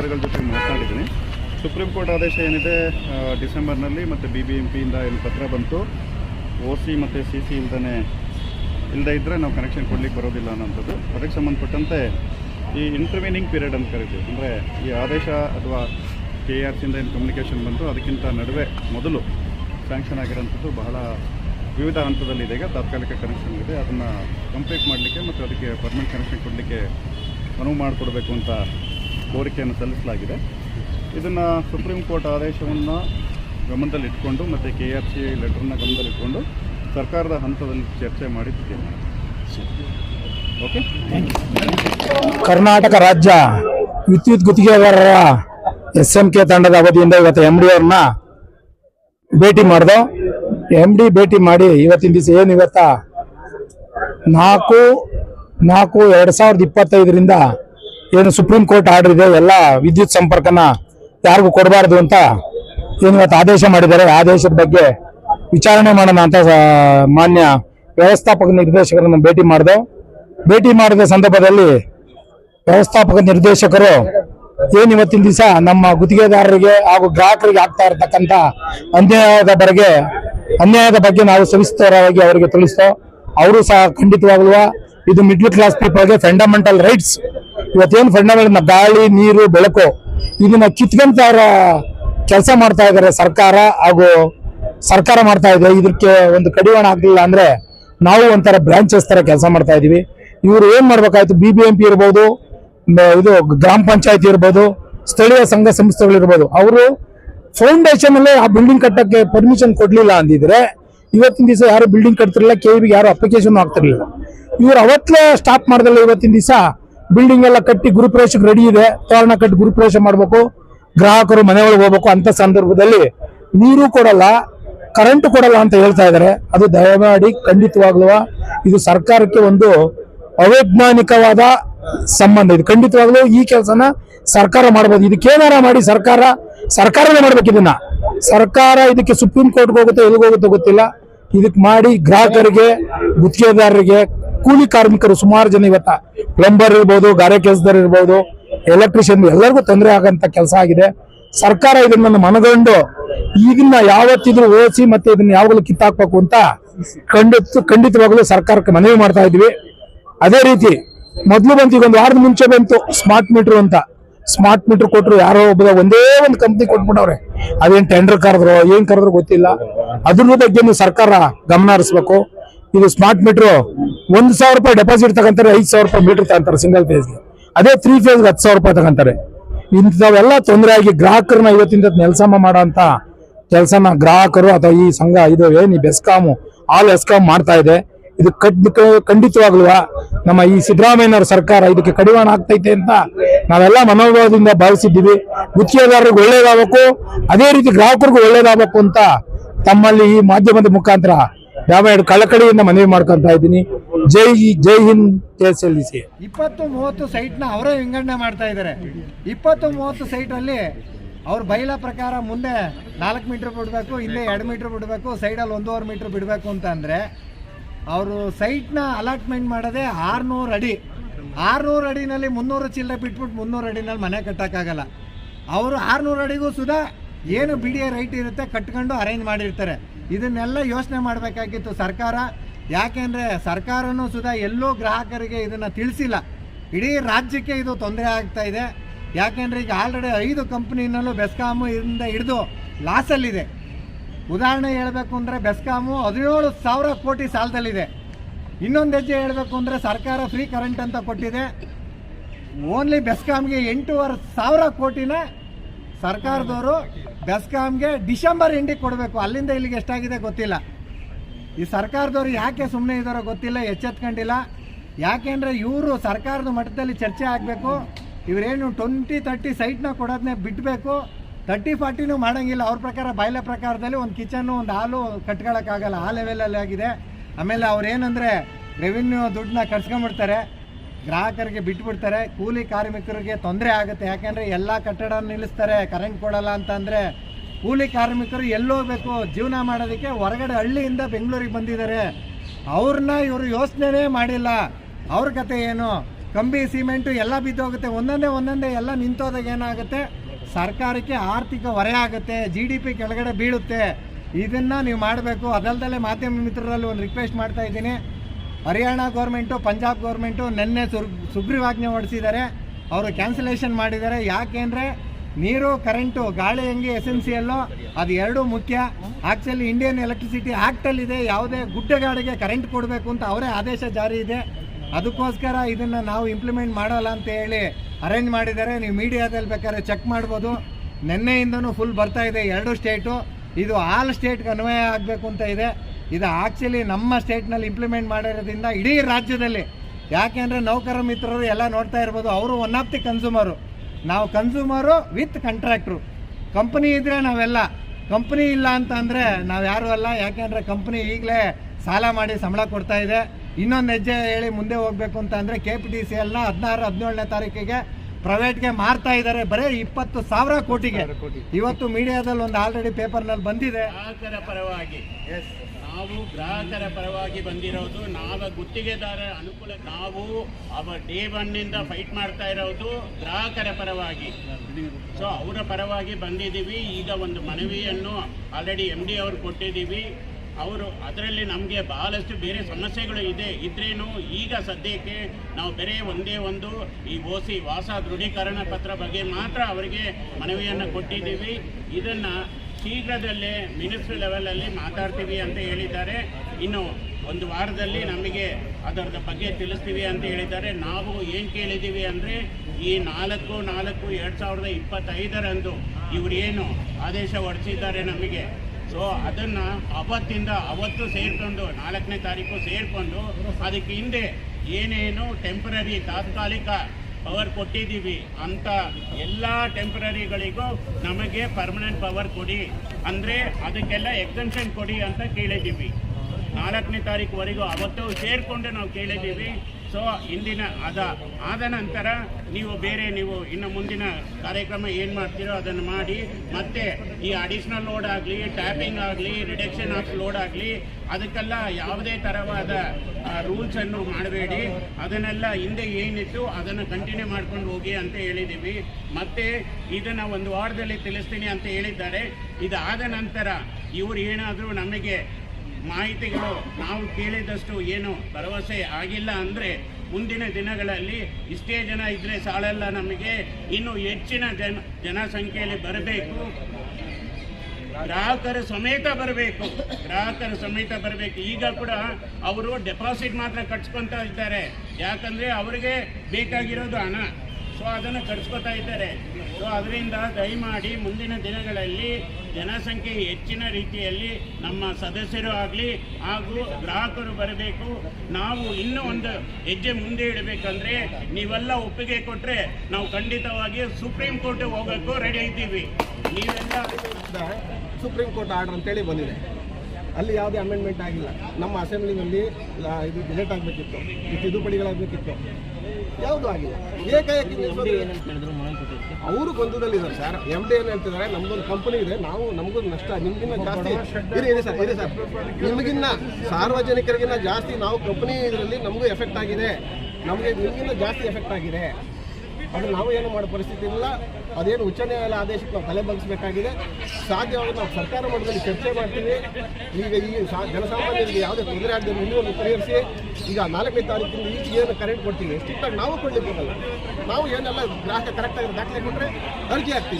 ಅಧಿಕಾರಿಗಳ ಜೊತೆ ಮಾತನಾಡಿದ್ದೀನಿ. Supreme court ಆದೇಶ ಏನಿದೆ ಡಿಸೆಂಬರ್ನಲ್ಲಿ ಮತ್ತು ಬಿ ಬಿ ಎಂ ಪಿಯಿಂದ ಏನು ಪತ್ರ ಬಂತು ಓ ಸಿ ಮತ್ತು ಸಿ ಸಿ ಇಲ್ದೇ ಇಲ್ಲದೇ ಇದ್ದರೆ ನಾವು ಕನೆಕ್ಷನ್ ಕೊಡಲಿಕ್ಕೆ ಬರೋದಿಲ್ಲ ಅನ್ನೋಂಥದ್ದು. ಅದಕ್ಕೆ ಸಂಬಂಧಪಟ್ಟಂತೆ ಈ ಇಂಟರ್ವೀನಿಂಗ್ ಪೀರಿಯಡ್ ಅಂತ ಕರಿತೀವಿ. ಅಂದರೆ ಈ ಆದೇಶ ಅಥವಾ ಕೆ ಆರ್ ಸಿಯಿಂದ ಏನು ಕಮ್ಯುನಿಕೇಷನ್ ಬಂತು, ಅದಕ್ಕಿಂತ ನಡುವೆ ಮೊದಲು ಸ್ಯಾಂಕ್ಷನ್ ಆಗಿರೋಂಥದ್ದು ಬಹಳ ವಿವಿಧ ಹಂತದಲ್ಲಿದೆ ಈಗ ತಾತ್ಕಾಲಿಕ ಕನೆಕ್ಷನ್ ಇದೆ. ಅದನ್ನು ಕಂಪ್ಲೀಟ್ ಮಾಡಲಿಕ್ಕೆ ಮತ್ತು ಅದಕ್ಕೆ ಪರ್ಮನೆಂಟ್ ಕನೆಕ್ಷನ್ ಕೊಡಲಿಕ್ಕೆ ಅನುವು ಮಾಡಿಕೊಡ್ಬೇಕು ಅಂತ ಕೋರಿಕೆಯನ್ನು ಸಲ್ಲಿಸಲಾಗಿದೆ. ಇದನ್ನು ಸುಪ್ರೀಂ ಕೋರ್ಟ್ ಆದೇಶವನ್ನು ಗಮನದಲ್ಲಿಟ್ಕೊಂಡು ಮತ್ತು ಕೆ ಆರ್ ಸಿ ಲೆಟ್ರನ್ನ ಗಮನದಲ್ಲಿಟ್ಕೊಂಡು ಸರ್ಕಾರದ ಹಂತದಲ್ಲಿ ಚರ್ಚೆ ಮಾಡಿ ಓಕೆ ಕರ್ನಾಟಕ ರಾಜ್ಯ ವಿದ್ಯುತ್ ಗುತ್ತಿಗೆದಾರರ ಎಸ್ ಎಂ ಕೆ ತಂಡದ ಅವಧಿಯಿಂದ ಇವತ್ತು ಎಂ ಡಿ ಅವ್ರನ್ನ ಭೇಟಿ ಮಾಡ್ದೋ ಎಂ ಡಿ ಭೇಟಿ ಮಾಡಿ ಇವತ್ತಿನ ದಿವಸ ಏನು ಇವತ್ತ ನಾಲ್ಕು ನಾಲ್ಕು, ಎರಡು ಸಾವಿರದ ಇಪ್ಪತ್ತೈದರಿಂದ ಏನು ಸುಪ್ರೀಂ ಕೋರ್ಟ್ ಆರ್ಡರ್ ಇದೆ, ಎಲ್ಲ ವಿದ್ಯುತ್ ಸಂಪರ್ಕನ ಯಾರಿಗೂ ಕೊಡಬಾರ್ದು ಅಂತ ಏನು ಇವತ್ತು ಆದೇಶ ಮಾಡಿದ್ದಾರೆ. ಆದೇಶದ ಬಗ್ಗೆ ವಿಚಾರಣೆ ಮಾಡೋಣ ಅಂತ ಮಾನ್ಯ ವ್ಯವಸ್ಥಾಪಕ ನಿರ್ದೇಶಕರನ್ನು ಭೇಟಿ ಮಾಡಿದೆ. ಭೇಟಿ ಮಾಡಿದ ಸಂದರ್ಭದಲ್ಲಿ ವ್ಯವಸ್ಥಾಪಕ ನಿರ್ದೇಶಕರು ಏನು ಇವತ್ತಿನ ದಿವಸ ನಮ್ಮ ಗುತ್ತಿಗೆದಾರರಿಗೆ ಹಾಗೂ ಗ್ರಾಹಕರಿಗೆ ಆಗ್ತಾ ಇರತಕ್ಕಂಥ ಅನ್ಯಾಯದ ಬಗ್ಗೆ ಅನ್ಯಾಯದ ಬಗ್ಗೆ ನಾವು ಸವಿಸ್ತರವಾಗಿ ಅವರಿಗೆ ತಿಳಿಸ್ತೋ, ಅವರು ಸಹ ಖಂಡಿತವಾಗ್ಲೂ ಇದು ಮಿಡ್ಲ್ ಕ್ಲಾಸ್ ಪೀಪಲ್ಗೆ ಫಂಡಮೆಂಟಲ್ ರೈಟ್ಸ್ ಇವತ್ತೇನು ಫಂಡಮೆಂಟಲ್ ಗಾಳಿ, ನೀರು, ಬೆಳಕು, ಇದನ್ನ ಕಿತ್ಕೊಂತ ಕೆಲಸ ಮಾಡ್ತಾ ಇದ್ದಾರೆ ಸರ್ಕಾರ ಹಾಗೂ ಸರ್ಕಾರ ಮಾಡ್ತಾ ಇದೆ. ಇದಕ್ಕೆ ಒಂದು ಕಡಿವಾಣ ಆಗ್ಲಿಲ್ಲ ಅಂದ್ರೆ ನಾವು ಒಂಥರ ಬ್ರಾಂಚಸ್ ತರ ಕೆಲಸ ಮಾಡ್ತಾ ಇದೀವಿ. ಇವರು ಏನ್ ಮಾಡ್ಬೇಕಾಯ್ತು? ಬಿ ಬಿ ಎಂ ಪಿ ಇರ್ಬೋದು ಇದು ಗ್ರಾಮ ಪಂಚಾಯತಿ ಇರ್ಬೋದು, ಸ್ಥಳೀಯ ಸಂಘ ಸಂಸ್ಥೆಗಳಿರ್ಬೋದು ಅವರು ಫೌಂಡೇಶನ್ ಅಲ್ಲೇ ಆ ಬಿಲ್ಡಿಂಗ್ ಕಟ್ಟಕ್ಕೆ ಪರ್ಮಿಷನ್ ಕೊಡ್ಲಿಲ್ಲ ಅಂದಿದ್ರೆ ಇವತ್ತಿನ ದಿವಸ ಯಾರು ಬಿಲ್ಡಿಂಗ್ ಕಟ್ತಿರ್ಲಿಲ್ಲ ಕೆ ಯಾರು ಅಪ್ಲಿಕೇಶನ್ ಹಾಕ್ತಿರ್ಲಿಲ್ಲ. ಇವ್ರು ಅವತ್ತೇ ಸ್ಟಾಪ್ ಮಾಡ್ದಲ್ಲ ಇವತ್ತಿನ ದಿವಸ. ಬಿಲ್ಡಿಂಗ್ ಎಲ್ಲ ಕಟ್ಟಿ ಗುರುಪ್ರವೇಶಕ್ಕೆ ರೆಡಿ ಇದೆ. ತೋರಣ ಕಟ್ಟಿ ಗುರುಪ್ರವೇಶ ಮಾಡಬೇಕು. ಗ್ರಾಹಕರು ಮನೆ ಒಳಗೆ ಹೋಗ್ಬೇಕು ಅಂತ ಸಂದರ್ಭದಲ್ಲಿ ನೀರು ಕೊಡಲ್ಲ ಕರೆಂಟ್ ಕೊಡಲ್ಲ ಅಂತ ಹೇಳ್ತಾ ಇದ್ದಾರೆ. ಅದು ದಯಮಾಡಿ ಖಂಡಿತವಾಗ್ಲೂ ಇದು ಸರ್ಕಾರಕ್ಕೆ ಒಂದು ಅವೈಜ್ಞಾನಿಕವಾದ ಸಂಬಂಧ. ಇದು ಖಂಡಿತವಾಗ್ಲೂ ಈ ಕೆಲಸನ ಸರ್ಕಾರ ಮಾಡಬಹುದು ಇದಕ್ಕೇನಾರ ಮಾಡಿ ಸರ್ಕಾರ, ಸರ್ಕಾರನೇ ಮಾಡ್ಬೇಕು ಇದನ್ನ. ಸರ್ಕಾರ ಇದಕ್ಕೆ ಸುಪ್ರೀಂ ಕೋರ್ಟ್ಗೆ ಹೋಗುತ್ತೋ ಎಲ್ಲಿಗೆ ಹೋಗುತ್ತೋ ಗೊತ್ತಿಲ್ಲ. ಇದಕ್ಕೆ ಮಾಡಿ ಗ್ರಾಹಕರಿಗೆ, ಗುತ್ತಿಗೆದಾರರಿಗೆ ಕೂಲಿ ಕಾರ್ಮಿಕರು ಸುಮಾರು ಜನ ಇವತ್ತ ಪ್ಲಂಬರ್ ಇರ್ಬೋದು, ಗಾರೆ ಕೆಲಸದವ್ರು ಇರ್ಬೋದು ಎಲೆಕ್ಟ್ರಿಷಿಯನ್ ಎಲ್ಲರಿಗೂ ತೊಂದರೆ ಆಗಂತ ಕೆಲಸ ಆಗಿದೆ. ಸರ್ಕಾರ ಇದನ್ನ ಮನಗಂಡು ಈಗಿನ ಯಾವತ್ತಿದ್ರು ಓಸಿ ಮತ್ತೆ ಇದನ್ನ ಯಾವಾಗಲೂ ಕಿತ್ತಾಕ್ಬೇಕು ಅಂತ ಖಂಡಿತ ಖಂಡಿತವಾಗಲೂ ಸರ್ಕಾರಕ್ಕೆ ಮನವಿ ಮಾಡ್ತಾ ಇದ್ವಿ. ಅದೇ ರೀತಿ ಮೊದ್ಲು ಬಂತು, ಈಗ ಒಂದು ವಾರದ ಮುಂಚೆ ಬಂತು ಸ್ಮಾರ್ಟ್ ಮೀಟರ್ ಅಂತ. ಸ್ಮಾರ್ಟ್ ಮೀಟರ್ ಕೊಟ್ಟರು ಯಾರೋ ಒಬ್ಬ ಒಂದೇ ಒಂದು ಕಂಪ್ನಿ ಕೊಟ್ಬಿಟ್ಟವ್ರೆ. ಅದೇನ್ ಟೆಂಡರ್ ಕರೆದ್ರು, ಏನ್ ಕರೆದ್ರು ಗೊತ್ತಿಲ್ಲ. ಅದ್ರ ಬಗ್ಗೆ ಸರ್ಕಾರ ಗಮನ ಹರಿಸ್ಬೇಕು. ಇದು ಸ್ಮಾರ್ಟ್ ಮೀಟರ್ ಒಂದ್ ಸಾವಿರ ರೂಪಾಯಿ ಡೆಪಾಸಿಟ್ ತಗೊಂತಾರೆ, ಐದು ಸಾವಿರ ರೂಪಾಯಿ ಮೀಟರ್ ತಗೊಂತಾರೆ ಸಿಂಗಲ್ ಫೇಸ್ಗೆ ಅದೇ ತ್ರೀ ಫೇಸ್ಗೆ ಹತ್ತು ಸಾವಿರ ರೂಪಾಯಿ ತಗೊಂತಾರೆ. ಇಂಥವೆಲ್ಲ ತೊಂದರೆ ಆಗಿ ಗ್ರಾಹಕರನ್ನ ಇವತ್ತಿಂದ ನೆಲಸಮ ಮಾಡೋ ಅಂತ ಕೆಲಸನ ಗ್ರಾಹಕರು ಅಥವಾ ಈ ಸಂಘ, ಇದು ಏನು ಬೆಸ್ಕಾಮು ಆಲ್ ಎಸ್ಕಾಮ್ ಮಾಡ್ತಾ ಇದೆ. ಇದು ಕಡ್- ನಮ್ಮ ಈ ಸಿದ್ದರಾಮಯ್ಯನವರ ಸರ್ಕಾರ ಇದಕ್ಕೆ ಕಡಿವಾಣ ಆಗ್ತೈತೆ ಅಂತ ನಾವೆಲ್ಲ ಮನೋಭಾವದಿಂದ ಭಾವಿಸಿದ್ದೀವಿ. ಗುತ್ತಿಗೆದಾರರಿಗೆ ಒಳ್ಳೇದಾಗಬೇಕು, ಅದೇ ರೀತಿ ಗ್ರಾಹಕರಿಗೂ ಒಳ್ಳೇದಾಗಬೇಕು ಅಂತ ತಮ್ಮಲ್ಲಿ ಈ ಮಾಧ್ಯಮದ ಮುಖಾಂತರ ಯಾವ ಎರಡು ಕಳಕಳಿಯಿಂದ ಮನವಿ ಮಾಡ್ಕೊಂತ ಇದ್ದೀನಿ. Jai Jai Hind K S L C. ಇಪ್ಪತ್ತು ಮೂವತ್ತು ಸೈಟ್ನ ಅವರೇ ವಿಂಗಡಣೆ ಮಾಡ್ತಾ ಇದ್ದಾರೆ. ಇಪ್ಪತ್ತು ಮೂವತ್ತು ಸೈಟಲ್ಲಿ ಅವ್ರ ಬೈಲ ಪ್ರಕಾರ ಮುಂದೆ ನಾಲ್ಕು ಮೀಟ್ರ್ ಬಿಡಬೇಕು, ಇಲ್ಲೇ ಎರಡು ಮೀಟ್ರ್ ಬಿಡಬೇಕು, ಸೈಡಲ್ಲಿ ಒಂದೂವರೆ ಮೀಟ್ರ್ ಬಿಡಬೇಕು ಅಂತ ಅಂದರೆ ಅವರು ಸೈಟ್ನ ಅಲಾಟ್ಮೆಂಟ್ ಮಾಡೋದೇ ಆರುನೂರು ಅಡಿ, ಆರುನೂರು ಅಡಿನಲ್ಲಿ ಮುನ್ನೂರು ಚಿಲ್ಲರೆ ಬಿಟ್ಬಿಟ್ಟು ಮುನ್ನೂರು ಅಡಿನಲ್ಲಿ ಮನೆ ಕಟ್ಟೋಕ್ಕಾಗಲ್ಲ. ಅವರು ಆರುನೂರು ಅಡಿಗೂ ಸುದಾ ಏನು ಬಿಡಿಯ ಡಿ ರೈಟ್ ಇರುತ್ತೆ ಕಟ್ಕೊಂಡು ಅರೇಂಜ್ ಮಾಡಿರ್ತಾರೆ. ಇದನ್ನೆಲ್ಲ ಯೋಚನೆ ಮಾಡಬೇಕಾಗಿತ್ತು ಸರ್ಕಾರ. ಯಾಕೆಂದರೆ ಸರ್ಕಾರನೂ ಸುಧಾ ಎಲ್ಲೂ ಗ್ರಾಹಕರಿಗೆ ಇದನ್ನು ತಿಳಿಸಿಲ್ಲ. ಇಡೀ ರಾಜ್ಯಕ್ಕೆ ಇದು ತೊಂದರೆ ಆಗ್ತಾ ಇದೆ. ಯಾಕೆಂದರೆ ಈಗ ಆಲ್ರೆಡಿ ಐದು ಕಂಪ್ನಿನಲ್ಲೂ ಬೆಸ್ಕಾಮು ಇಂದ ಹಿಡಿದು ಲಾಸಲ್ಲಿದೆ. ಉದಾಹರಣೆ ಹೇಳಬೇಕು ಅಂದರೆ ಬೆಸ್ಕಾಮು ಹದಿನೇಳು ಸಾವಿರ ಕೋಟಿ ಸಾಲದಲ್ಲಿದೆ. ಇನ್ನೊಂದು ಹೆಜ್ಜೆ ಹೇಳಬೇಕು ಅಂದರೆ ಸರ್ಕಾರ ಫ್ರೀ ಕರೆಂಟ್ ಅಂತ ಕೊಟ್ಟಿದೆ. ಓನ್ಲಿ ಬೆಸ್ಕಾಮ್ಗೆ ಎಂಟೂವರೆ ಸಾವಿರ ಕೋಟಿನ ಸರ್ಕಾರದವರು ಬೆಸ್ಕಾಮ್ಗೆ ಡಿಸೆಂಬರ್ ಎಂಡಿಗೆ ಕೊಡಬೇಕು. ಅಲ್ಲಿಂದ ಇಲ್ಲಿಗೆ ಎಷ್ಟಾಗಿದೆ ಗೊತ್ತಿಲ್ಲ. ಈ ಸರ್ಕಾರದವ್ರು ಯಾಕೆ ಸುಮ್ಮನೆ ಇದ್ದಾರೋ ಗೊತ್ತಿಲ್ಲ, ಎಚ್ಚೆತ್ಕೊಂಡಿಲ್ಲ. ಯಾಕೆಂದರೆ ಇವರು ಸರ್ಕಾರದ ಮಟ್ಟದಲ್ಲಿ ಚರ್ಚೆ ಆಗಬೇಕು. ಇವರೇನು ಟ್ವೆಂಟಿ ತರ್ಟಿ ಸೈಟ್ನ ಕೊಡೋದನ್ನೇ ಬಿಡಬೇಕು. ತರ್ಟಿ ಫಾರ್ಟಿನೂ ಮಾಡೋಂಗಿಲ್ಲ. ಅವ್ರ ಪ್ರಕಾರ ಬಾಯ್ಲೆ ಪ್ರಕಾರದಲ್ಲಿ ಒಂದು ಕಿಚನ್ನು ಒಂದು ಹಾಲು ಕಟ್ಕೊಳ್ಳೋಕ್ಕಾಗಲ್ಲ ಆ ಲೆವೆಲಲ್ಲಿ ಆಗಿದೆ. ಆಮೇಲೆ ಅವ್ರೇನಂದರೆ ರೆವಿನ್ಯೂ ದುಡ್ಡನ್ನ ಕಟ್ಸ್ಕೊಂಡ್ಬಿಡ್ತಾರೆ. ಗ್ರಾಹಕರಿಗೆ ಬಿಟ್ಬಿಡ್ತಾರೆ, ಕೂಲಿ ಕಾರ್ಮಿಕರಿಗೆ ತೊಂದರೆ ಆಗುತ್ತೆ. ಯಾಕೆಂದರೆ ಎಲ್ಲ ಕಟ್ಟಡ ನಿಲ್ಲಿಸ್ತಾರೆ ಕರೆಂಟ್ ಕೊಡಲ್ಲ ಅಂತಂದರೆ ಕೂಲಿ ಕಾರ್ಮಿಕರು ಎಲ್ಲೋಗ್ಬೇಕು ಜೀವನ ಮಾಡೋದಕ್ಕೆ ಹೊರಗಡೆ ಹಳ್ಳಿಯಿಂದ ಬೆಂಗಳೂರಿಗೆ ಬಂದಿದ್ದಾರೆ. ಅವ್ರನ್ನ ಇವರು ಯೋಚನೆನೇ ಮಾಡಿಲ್ಲ. ಅವ್ರ ಕತೆ ಏನು? ಕಂಬಿ, ಸಿಮೆಂಟು ಎಲ್ಲ ಬಿದ್ದೋಗುತ್ತೆ. ಒಂದೊಂದೇ ಒಂದೊಂದೇ ಎಲ್ಲ ನಿಂತೋದಾಗ ಏನಾಗುತ್ತೆ? ಸರ್ಕಾರಕ್ಕೆ ಆರ್ಥಿಕ ಹೊರೆ ಆಗುತ್ತೆ ಜಿ ಡಿ ಪಿ ಕೆಳಗಡೆ ಬೀಳುತ್ತೆ. ಇದನ್ನು ನೀವು ಮಾಡಬೇಕು. ಅದಲ್ದಲ್ಲೇ ಮಾಧ್ಯಮ ಮಿತ್ರರಲ್ಲಿ ಒಂದು ರಿಕ್ವೆಸ್ಟ್ ಮಾಡ್ತಾ ಇದ್ದೀನಿ. ಹರಿಯಾಣ ಗೌರ್ಮೆಂಟು ಪಂಜಾಬ್ ಗೌರ್ಮೆಂಟು ನಿನ್ನೆ ಸುರ್, ಸುಗ್ರೀವಾಜ್ಞೆ ಹೊಡಿಸಿದ್ದಾರೆ. ಅವರು ಕ್ಯಾನ್ಸಲೇಷನ್ ಮಾಡಿದ್ದಾರೆ. ಯಾಕೆಂದರೆ ನೀರು ಕರೆಂಟು ಗಾಳಿ ಹೆಂಗೆ ಎಸೆನ್ಸಿಯಲ್ಲು ಅದು ಎರಡೂ ಮುಖ್ಯ. ಆ್ಯಕ್ಚುಲಿ ಇಂಡಿಯನ್ ಎಲೆಕ್ಟ್ರಿಸಿಟಿ ಆ್ಯಕ್ಟಲ್ಲಿದೆ ಯಾವುದೇ ಗುಡ್ಡಗಾಡಿಗೆ ಕರೆಂಟ್ ಕೊಡಬೇಕು ಅಂತ ಅವರೇ ಆದೇಶ ಜಾರಿ ಇದೆ. ಅದಕ್ಕೋಸ್ಕರ ಇದನ್ನು ನಾವು ಇಂಪ್ಲಿಮೆಂಟ್ ಮಾಡೋಲ್ಲ ಅಂತ ಹೇಳಿ ಅರೇಂಜ್ ಮಾಡಿದ್ದಾರೆ. ನೀವು ಮೀಡಿಯಾದಲ್ಲಿ ಬೇಕಾದ್ರೆ ಚೆಕ್ ಮಾಡ್ಬೋದು. ನಿನ್ನೆಯಿಂದನೂ ಫುಲ್ ಬರ್ತಾ ಇದೆ. ಎರಡು ಸ್ಟೇಟು ಇದು ಆಲ್ ಸ್ಟೇಟ್ಗೆ ಅನ್ವಯ ಆಗಬೇಕು ಅಂತ ಇದೆ. ಇದು ಆ್ಯಕ್ಚುಲಿ ನಮ್ಮ ಸ್ಟೇಟ್ನಲ್ಲಿ ಇಂಪ್ಲಿಮೆಂಟ್ ಮಾಡಿರೋದ್ರಿಂದ ಇಡೀ ರಾಜ್ಯದಲ್ಲಿ. ಯಾಕೆಂದರೆ ನೌಕರ ಮಿತ್ರರು ಎಲ್ಲ ನೋಡ್ತಾ ಇರ್ಬೋದು ಅವರು ಒನ್ ಆಫ್ ದಿ ಕನ್ಸೂಮರು ನಾವು ಕನ್ಸೂಮರು ವಿತ್ ಕಾಂಟ್ರಾಕ್ಟ್ರು ಕಂಪ್ನಿ ಇದ್ದರೆ ನಾವೆಲ್ಲ. ಕಂಪ್ನಿ ಇಲ್ಲ ಅಂತ ಅಂದರೆ ನಾವು ಯಾರು ಅಲ್ಲ. ಯಾಕೆಂದರೆ ಕಂಪ್ನಿ ಈಗಲೇ ಸಾಲ ಮಾಡಿ ಸಂಬಳ ಕೊಡ್ತಾ ಇದೆ. ಇನ್ನೊಂದು ಹೆಜ್ಜೆ ಹೇಳಿ ಮುಂದೆ ಹೋಗಬೇಕು ಅಂತ ಅಂದರೆ ಕೆ ಪಿ ಟಿ ಸಿ ಎಲ್ನ ಹದಿನಾರು ಹದಿನೇಳನೇ ತಾರೀಕಿಗೆ ಪ್ರೈವೇಟ್ಗೆ ಮಾರ್ತಾ ಇದ್ದಾರೆ. ಬರೀ ಇಪ್ಪತ್ತು ಸಾವಿರ ಕೋಟಿಗೆ. ಇವತ್ತು ಮೀಡಿಯಾದಲ್ಲಿ ಒಂದು ಆಲ್ರೆಡಿ ಪೇಪರ್ನಲ್ಲಿ ಬಂದಿದೆ. ಪರವಾಗಿ. ನಾವು ಗ್ರಾಹಕರ ಪರವಾಗಿ ಬಂದಿರೋದು, ನಾವು ಗುತ್ತಿಗೆದಾರರ ಅನುಕೂಲ, ನಾವು ಅವ ಡೇ ಒನ್ನಿಂದ ಫೈಟ್ ಮಾಡ್ತಾ ಇರೋದು ಗ್ರಾಹಕರ ಪರವಾಗಿ. ಸೊ ಅವರ ಪರವಾಗಿ ಬಂದಿದ್ದೀವಿ. ಈಗ ಒಂದು ಮನವಿಯನ್ನು ಆಲ್ರೆಡಿ ಎಂ ಡಿ ಅವರು ಕೊಟ್ಟಿದ್ದೀವಿ. ಅವರು, ಅದರಲ್ಲಿ ನಮಗೆ ಬಹಳಷ್ಟು ಬೇರೆ ಸಮಸ್ಯೆಗಳು ಇದೆ. ಇದ್ರೇನು ಈಗ ಸದ್ಯಕ್ಕೆ ನಾವು ಬೇರೆ ಒಂದೇ ಒಂದು ಈ ಸಿ ವಾಸ ದೃಢೀಕರಣ ಪತ್ರ ಬಗ್ಗೆ ಮಾತ್ರ ಅವರಿಗೆ ಮನವಿಯನ್ನು ಕೊಟ್ಟಿದ್ದೀವಿ. ಇದನ್ನು ಶೀಘ್ರದಲ್ಲೇ ಮಿನಿಸ್ಟ್ರಿ ಲೆವೆಲಲ್ಲಿ ಮಾತಾಡ್ತೀವಿ ಅಂತ ಹೇಳಿದ್ದಾರೆ. ಇನ್ನು ಒಂದು ವಾರದಲ್ಲಿ ನಮಗೆ ಅದರ ಬಗ್ಗೆ ತಿಳಿಸ್ತೀವಿ ಅಂತ ಹೇಳಿದ್ದಾರೆ. ನಾವು ಏನು ಕೇಳಿದ್ದೀವಿ ಅಂದರೆ, ಈ ನಾಲ್ಕು ನಾಲ್ಕು, ಎರಡು ಸಾವಿರದ ಇಪ್ಪತ್ತೈದರಂದು ಇವರೇನು ಆದೇಶ ಹೊರಡಿಸಿದ್ದಾರೆ ನಮಗೆ. ಸೊ ಅದನ್ನು ಅವತ್ತಿಂದ ಅವತ್ತು ಸೇರಿಕೊಂಡು, ನಾಲ್ಕನೇ ತಾರೀಕು ಸೇರಿಕೊಂಡು, ಅದಕ್ಕೆ ಹಿಂದೆ ಏನೇನು ಟೆಂಪರರಿ ತಾತ್ಕಾಲಿಕ ಪವರ್ ಕೊಟ್ಟಿದ್ದೀವಿ ಅಂತ ಎಲ್ಲ ಟೆಂಪ್ರರಿಗಳಿಗೂ ನಮಗೆ ಪರ್ಮನೆಂಟ್ ಪವರ್ ಕೊಡಿ. ಅಂದರೆ ಅದಕ್ಕೆಲ್ಲ ಎಕ್ಸೆಂಪ್ಷನ್ ಕೊಡಿ ಅಂತ ಕೇಳಿದ್ದೀವಿ. ನಾಲ್ಕನೇ ತಾರೀಕುವರೆಗೂ ಅವತ್ತು ಸೇರಿಕೊಂಡು ನಾವು ಕೇಳಿದ್ದೀವಿ. ಸೊ, ಇಂದಿನ ಅದ ಆದ ನಂತರ ನೀವು ಬೇರೆ ನೀವು ಇನ್ನು ಮುಂದಿನ ಕಾರ್ಯಕ್ರಮ ಏನು ಮಾಡ್ತೀರೋ ಅದನ್ನು ಮಾಡಿ, ಮತ್ತೆ ಈ ಅಡಿಷ್ನಲ್ ಲೋಡ್ ಆಗಲಿ ಟ್ಯಾಪಿಂಗ್ ಆಗಲಿ ರಿಡಕ್ಷನ್ ಆಫ್ ಲೋಡ್ ಆಗಲಿ, ಅದಕ್ಕೆಲ್ಲ ಯಾವುದೇ ಥರವಾದ ರೂಲ್ಸನ್ನು ಮಾಡಬೇಡಿ. ಅದನ್ನೆಲ್ಲ ಹಿಂದೆ ಏನಿತ್ತು ಅದನ್ನು ಕಂಟಿನ್ಯೂ ಮಾಡ್ಕೊಂಡು ಹೋಗಿ ಅಂತ ಹೇಳಿದ್ದೀವಿ. ಮತ್ತೆ ಇದನ್ನು ಒಂದು ವಾರದಲ್ಲಿ ತಿಳಿಸ್ತೀನಿ ಅಂತ ಹೇಳಿದ್ದಾರೆ. ಇದಾದ ನಂತರ ಇವರು ಏನಾದರೂ ನಮಗೆ ಮಾಹಿತಿಗಳು ನಾವು ಕೇಳಿದಷ್ಟು ಏನು ಭರವಸೆ ಆಗಿಲ್ಲ ಅಂದರೆ ಮುಂದಿನ ದಿನಗಳಲ್ಲಿ ಇಷ್ಟೇ ಜನ ಇದ್ದರೆ ಸಾಲಲ್ಲ ನಮಗೆ. ಇನ್ನು ಹೆಚ್ಚಿನ ಜನ ಜನಸಂಖ್ಯೆಯಲ್ಲಿ ಬರಬೇಕು. ಗ್ರಾಹಕರ ಸಮೇತ ಬರಬೇಕು. ಗ್ರಾಹಕರ ಸಮೇತ ಬರಬೇಕು. ಈಗ ಕೂಡ ಅವರು ಡೆಪಾಸಿಟ್ ಮಾತ್ರ ಕಟ್ಸ್ಕೊತಾ ಇದ್ದಾರೆ. ಯಾಕಂದರೆ ಅವರಿಗೆ ಬೇಕಾಗಿರೋದು ಹಣ. ಸೊ ಅದನ್ನು ಕಟ್ಸ್ಕೊತಾ ಇದ್ದಾರೆ. ಸೊ ಅದರಿಂದ ದಯಮಾಡಿ ಮುಂದಿನ ದಿನಗಳಲ್ಲಿ ಜನಸಂಖ್ಯೆ ಹೆಚ್ಚಿನ ರೀತಿಯಲ್ಲಿ ನಮ್ಮ ಸದಸ್ಯರು ಆಗಲಿ ಹಾಗೂ ಗ್ರಾಹಕರು ಬರಬೇಕು. ನಾವು ಇನ್ನೂ ಒಂದು ಹೆಜ್ಜೆ ಮುಂದೆ ಇಡಬೇಕಂದ್ರೆ ನೀವೆಲ್ಲ ಒಪ್ಪಿಗೆ ಕೊಟ್ಟರೆ ನಾವು ಖಂಡಿತವಾಗಿ ಸುಪ್ರೀಂ ಕೋರ್ಟ್ ಹೋಗೋಕ್ಕೂ ರೆಡಿ ಇದ್ದೀವಿ. ನೀವೆಲ್ಲ ಸುಪ್ರೀಂ ಕೋರ್ಟ್ ಆರ್ಡರ್ ಅಂತೇಳಿ ಬಂದಿದೆ. ಅಲ್ಲಿ ಯಾವುದೇ ಅಮೆಂಡ್ಮೆಂಟ್ ಆಗಿಲ್ಲ. ನಮ್ಮ ಅಸೆಂಬ್ಲಿನಲ್ಲಿ ಇದು ಡಿಲೇಟ್ ಆಗಬೇಕಿತ್ತು. ಇದು ತಿದ್ದುಪಡಿಗಳಾಗಬೇಕಿತ್ತು. ಯಾವುದೂ ಆಗಿದೆ? ಏಕಾಏಕಿ ಅವರು ಗೊಂದಲದಲ್ಲಿದ್ದಾರೆ ಸರ್. ಎಂ ಡಿ ಏನು ಹೇಳ್ತಿದ್ದಾರೆ. ನಮ್ದೊಂದು ಕಂಪನಿ ಇದೆ. ನಾವು ನಮಗೊಂದು ನಷ್ಟ. ನಿಮಗಿನ್ನ ಜಾಸ್ತಿ ಇರಿ ಇರಿ ಸರ್ ಇರಿ ಸರ್. ನಿಮಗಿನ್ನ ಸಾರ್ವಜನಿಕರಿಗಿನ್ನ ಜಾಸ್ತಿ ನಾವು ಕಂಪನಿ ಇದರಲ್ಲಿ ನಮಗೂ ಎಫೆಕ್ಟ್ ಆಗಿದೆ. ನಮಗೆ ನಿಮಗಿನ್ನ ಜಾಸ್ತಿ ಎಫೆಕ್ಟ್ ಆಗಿದೆ. ಅದು ನಾವು ಏನು ಮಾಡೋ ಪರಿಸ್ಥಿತಿ ಇಲ್ಲ. ಅದೇನು ಉಚ್ಚ ನ್ಯಾಯಾಲಯ ಆದೇಶಕ್ಕೆ ನಾವು ತಲೆ ಬಗ್ಗಿಸಬೇಕಾಗಿದೆ. ಸಾಧ್ಯವಾದ ನಾವು ಸರ್ಕಾರ ಮಟ್ಟದಲ್ಲಿ ಚರ್ಚೆ ಮಾಡ್ತೀವಿ. ಈಗ ಈ ಜನಸಾಮಾನ್ಯರಿಗೆ ಯಾವುದೇ ತೊಂದರೆ ಆಗದೆ ಮುಂದುವರೆದು ಪರಿಹರಿಸಿ. ಈಗ ನಾಲ್ಕನೇ ತಾರೀಕಿಂದ ಈಗ ಏನು ಕರೆಂಟ್ ಕೊಡ್ತೀವಿ. ಸ್ಟ್ರಿಕ್ಟಾಗಿ ನಾವು ಕೊಡ್ಲಿಕ್ಕೆ ನಾವು ಏನೆಲ್ಲ ಗ್ರಾಹಕ ಕರೆಕ್ಟಾಗಿ ದಾಖಲೆ ಕೊಟ್ಟರೆ ಅರ್ಜಿ ಹಾಕ್ತೀವಿ.